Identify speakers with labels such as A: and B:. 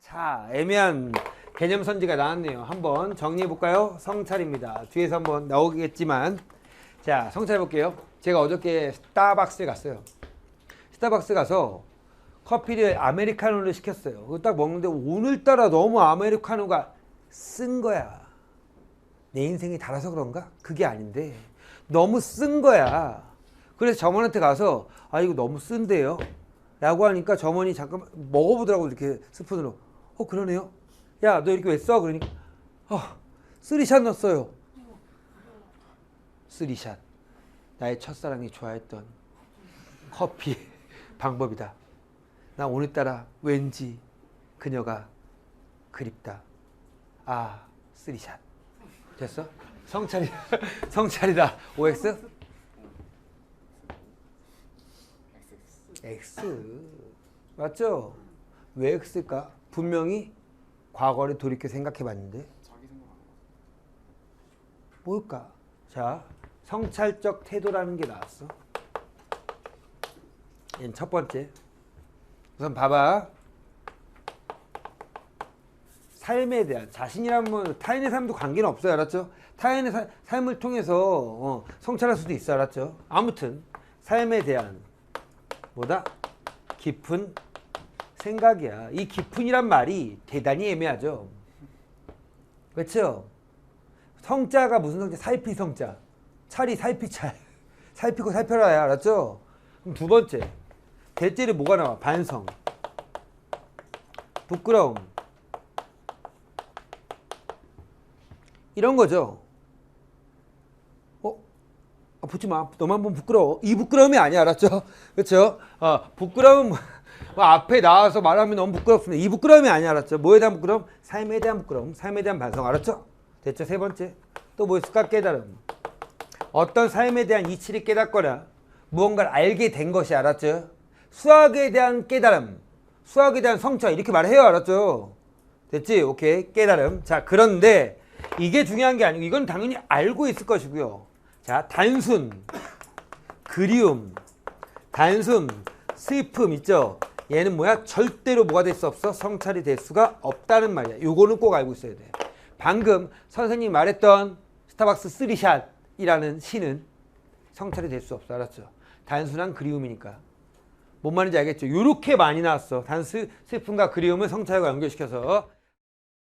A: 자, 애매한 개념 선지가 나왔네요. 한번 정리해 볼까요? 성찰입니다. 뒤에서 한번 나오겠지만 자, 성찰해 볼게요. 제가 어저께 스타벅스에 갔어요. 스타벅스 가서 커피를 아메리카노를 시켰어요. 그거 딱 먹는데 오늘따라 너무 아메리카노가 쓴 거야. 내 인생이 달아서 그런가? 그게 아닌데 너무 쓴 거야. 그래서 점원한테 가서 아 이거 너무 쓴데요. 라고 하니까 점원이 잠깐 먹어보더라고 이렇게 스푼으로. 어 그러네요. 야 너 이렇게 왜 써? 그러니까 어 쓰리샷 넣었어요. 쓰리샷. 나의 첫사랑이 좋아했던 커피 방법이다. 나 오늘따라 왠지 그녀가 그립다. 아 쓰리샷. 됐어? 성찰이 성찰이다. OX? X 맞죠? 왜 X일까? 분명히 과거를 돌이켜 생각해 봤는데
B: 자기 생각 안 하고
A: 뭘까? 자, 성찰적 태도라는 게 나왔어. 첫 번째. 우선 봐봐. 삶에 대한 자신이라면 뭐 타인의 삶도 관계는 없어요, 알았죠? 타인의 사- 삶을 통해서 어, 성찰할 수도 있어, 알았죠? 아무튼 삶에 대한 뭐다? 깊은 생각이야. 이 깊은이란 말이 대단히 애매하죠. 그렇죠? 성자가 무슨 성자? 살피 성자. 찰이 살피 찰. 살피고 살펴라야 알았죠? 그럼 두 번째. 대체로 뭐가 나와? 반성. 부끄러움. 이런 거죠. 어? 아, 붙지 마. 너만 보면 부끄러워. 이 부끄러움이 아니야. 알았죠? 그렇죠? 어, 부끄러움 뭐 앞에 나와서 말하면 너무 부끄럽습니다. 이 부끄러움이 아니야. 알았죠? 뭐에 대한 부끄러움? 삶에 대한 부끄러움. 삶에 대한 반성. 알았죠? 됐죠? 세 번째. 또 뭐 있을까? 깨달음. 어떤 삶에 대한 이치를 깨닫거나 무언가를 알게 된 것이 알았죠? 수학에 대한 깨달음. 수학에 대한 성찰. 이렇게 말해요. 알았죠? 됐지? 오케이. 깨달음. 자, 그런데 이게 중요한 게 아니고 이건 당연히 알고 있을 것이고요. 자, 단순, 그리움, 단순, 슬픔 있죠? 얘는 뭐야? 절대로 뭐가 될 수 없어? 성찰이 될 수가 없다는 말이야. 요거는 꼭 알고 있어야 돼. 방금 선생님이 말했던 스타벅스 쓰리샷이라는 시는 성찰이 될 수 없어. 알았죠? 단순한 그리움이니까. 뭔 말인지 알겠죠? 요렇게 많이 나왔어. 단순 슬픔과 그리움을 성찰과 연결시켜서